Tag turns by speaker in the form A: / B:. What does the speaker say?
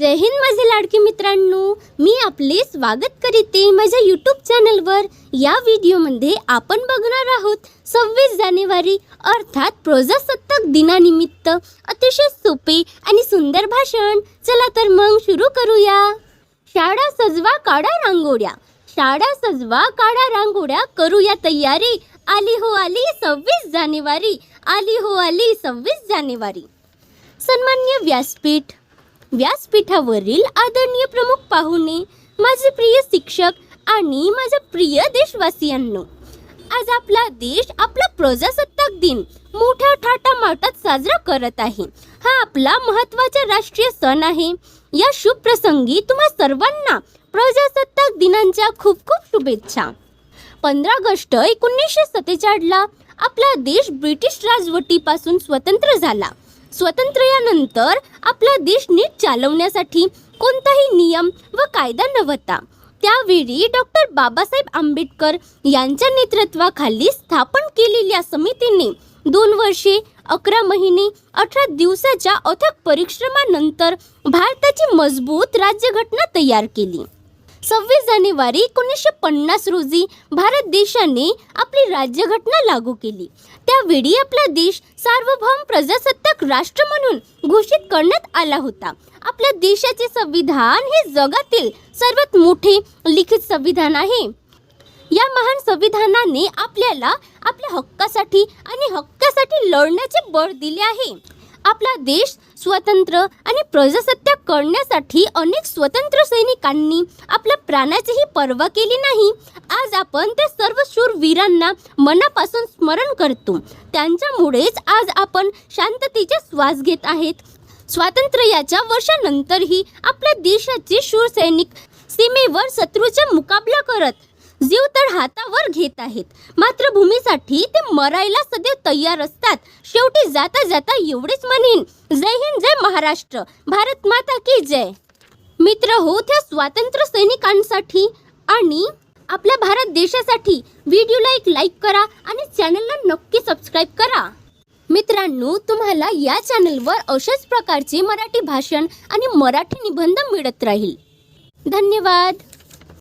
A: जय हिंद माझे लाडके मित्रांनो मी आपले स्वागत करीते माझ्या यूट्यूब चॅनलवर या व्हिडिओमध्ये आपण बघणार आहोत सव्वीस जानेवारी अर्थात प्रजासत्ताक दिनानिमित्त. अतिशय सोपे आणि सुंदर भाषण. चला तर मग सुरू करूया. शाळा सजवा काढा रांगोळ्या. शाळा सजवा काढा रांगोळ्या. करूया तयारी. आली हो आली सव्वीस जानेवारी. आली हो आली सव्वीस जानेवारी. सन्मान्य व्यासपीठ व्यासपीठावरील आदरणीय प्रमुख पाहुणे माझे प्रिय शिक्षक आणि माझ्या प्रिय देशवासियांनो आज आपला देश आपला प्रजासत्ताक दिन मोठ्या थाटामाटात साजरा करत आहे. हा आपला महत्त्वाचा राष्ट्रीय सण आहे. या शुभ प्रसंगी तुम्हा सर्वांना प्रजासत्ताक दिनांच्या खूप खूप शुभेच्छा. पंधरा ऑगस्ट एकोणीसशे सत्तेचाळला आपला देश ब्रिटिश राजवटीपासून स्वतंत्र झाला. स्वातंत्र्यानंतर आपला देश नीट चालवण्यासाठी कोणताही नियम व कायदा नव्हता. त्यावेळी डॉक्टर बाबासाहेब आंबेडकर यांच्या नेतृत्वाखाली स्थापन केलेल्या समितीने दोन वर्षे अकरा महिने अठरा दिवसाच्या अथक परिश्रमानंतर भारताची मजबूत राज्यघटना तयार केली. सव्वीस जानेवारी एकोणीसशे पन्नास रोजी भारत देशाने आपली राज्यघटना लागू केली. त्यावेळी आपला देश सार्वभौम प्रजासत्ताक राष्ट्र म्हणून घोषित करण्यात आला होता. आपल्या देशाचे संविधान हे जगातील सर्वात मोठे लिखित संविधान आहे. या महान संविधानाने आपल्याला आपल्या हक्कासाठी आणि हक्कासाठी लढण्याचे बळ दिले आहे. आपला देश स्वतंत्र आणि प्रजासत्ताक करण्यासाठी अनेक स्वतंत्र सैनिकांनी आपल्या प्राणाचीही पर्वा केली नाही. आज आपण त्या सर्व शूर वीरांना मनापासून स्मरण करतो. त्यांच्यामुळेच आज आपण शांततेचा श्वास घेत आहेत. स्वातंत्र्याच्या वर्षानंतरही आपल्या देशाचे शूर सैनिक सीमेवर शत्रूचा मुकाबला करत जीव तर हातावर घेत आहेत. मातृभूमीसाठी ते मरायला सदैव तयार असतात. शेवटी जाता जाता एवढेच म्हणेन. जय हिंद जय महाराष्ट्र. भारत माता की जय. मित्र हो त्या स्वातंत्र्य सैनिकांसाठी आणि आपल्या भारत देशासाठी व्हिडिओला एक लाईक करा आणि चॅनलला नक्की सबस्क्राईब करा. मित्रांनो तुम्हाला या चॅनलवर अशाच प्रकारचे मराठी भाषण आणि मराठी निबंध मिळत राहील. धन्यवाद.